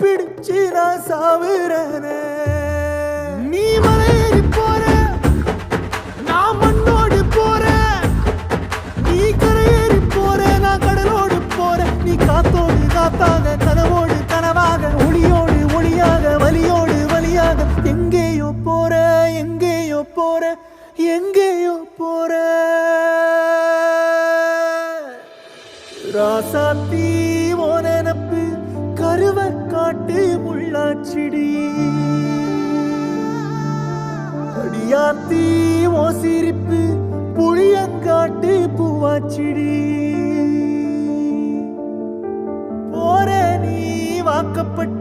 பிடிச்சு நான் சாவுறனே. நீ மலையேறி போற நான் மண்ணோடு போறேன் நீ கரையேறி போற நான் கடலோடு போறேன் நீ காத்தோடு காத்தாக கனவோடு கனவாக ஒளியோடு ஒளியாக வலியோடு வலியாக. எங்கேயோ போற எங்கேயோ போற எங்கேயோ போற. ராசாத்தி ஓ காட்டு முள்ளாச்சிடி அடியாத்தி ஓ புளியங்காட்டு பூவாச்சிடி போற நீ வாக்கப்பட்டு